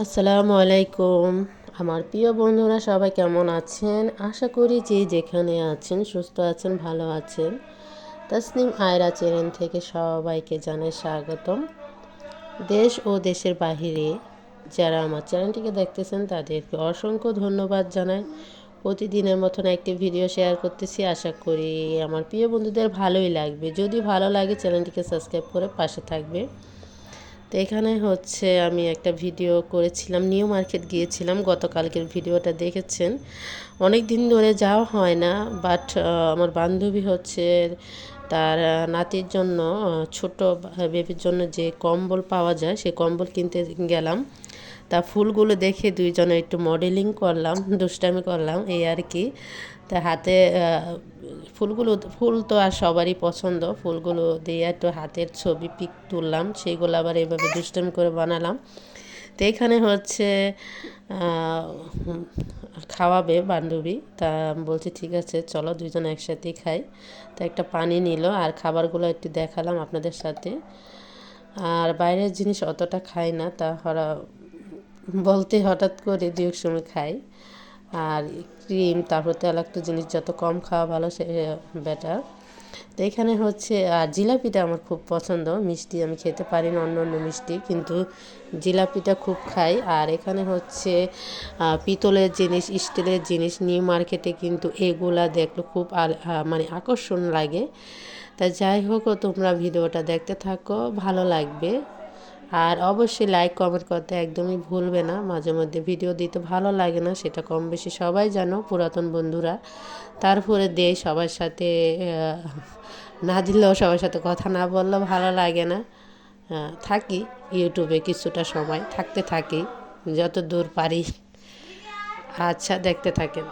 আসসালামু আলাইকুম। আমার প্রিয় বন্ধুরা, সবাই কেমন আছেন? আশা করি যে যেখানে আছেন, সুস্থ আছেন, ভালো আছেন। তসনিম আয়রা চ্যানেল থেকে সবাইকে জানাই স্বাগতম। দেশ ও দেশের বাহিরে যারা আমার চ্যানেলটিকে দেখতেছেন, তাদেরকে অসংখ্য ধন্যবাদ জানাই। প্রতিদিনের মতন একটি ভিডিও শেয়ার করতেছি। আশা করি আমার প্রিয় বন্ধুদের ভালোই লাগবে। যদি ভালো লাগে, চ্যানেলটিকে সাবস্ক্রাইব করে পাশে থাকবে। তো এখানে হচ্ছে আমি একটা ভিডিও করেছিলাম, নিউ মার্কেট গিয়েছিলাম, গতকালকের ভিডিওটা দেখেছেন। অনেক দিন ধরে যাওয়া হয় না বাট আমার বান্ধবী হচ্ছে তার নাতির জন্য ছোট বেবির জন্য যে কম্বল পাওয়া যায় সেই কম্বল কিনতে গেলাম। তা ফুলগুলো দেখে দুইজনে একটু মডেলিং করলাম, দুষ্টামি করলাম, এই আর কি। তা হাতে ফুলগুলো, ফুল তো আর সবারই পছন্দ। ফুলগুলো দিয়ে একটু হাতের ছবি পিক তুললাম সেইগুলো আবার এইভাবে দুষ্টামি করে বানালাম। তো এখানে হচ্ছে খাওয়াবে বান্ধবী। তা বলছি, ঠিক আছে, চলো দুজন একসাথেই খাই। তা একটা পানি নিল আর খাবারগুলো একটু দেখালাম আপনাদের সাথে। আর বাইরের জিনিস অতটা খাই না, তা বলতে হঠাৎ করে দু এক সময় খাই। আর ক্রিম, তারপর তেলাক্ত জিনিস যত কম খাওয়া ভালো, সে বেটার তো এখানে হচ্ছে আর জিলাপিটা আমার খুব পছন্দ। মিষ্টি আমি খেতে পারি না অন্য অন্য মিষ্টি, কিন্তু জিলাপিটা খুব খাই। আর এখানে হচ্ছে পিতলের জিনিস, স্টিলের জিনিস, নিউ মার্কেটে কিন্তু এগুলা দেখলে খুব মানে আকর্ষণ লাগে। তা যাই হোক, তোমরা ভিডিওটা দেখতে থাকো, ভালো লাগবে। আর অবশ্যই লাইক কমেন্ট করতে একদমই ভুলবে না। মাঝে মধ্যে ভিডিও দিতে ভালো লাগে না, সেটা কম বেশি সবাই জানো, পুরাতন বন্ধুরা। তারপরে দেয় সবার সাথে না দিলেও সবার সাথে কথা না বললেও ভালো লাগে না। থাকি ইউটিউবে কিছুটা সময়, থাকতে থাকি যত দূর পারি। আচ্ছা দেখতে থাকেন।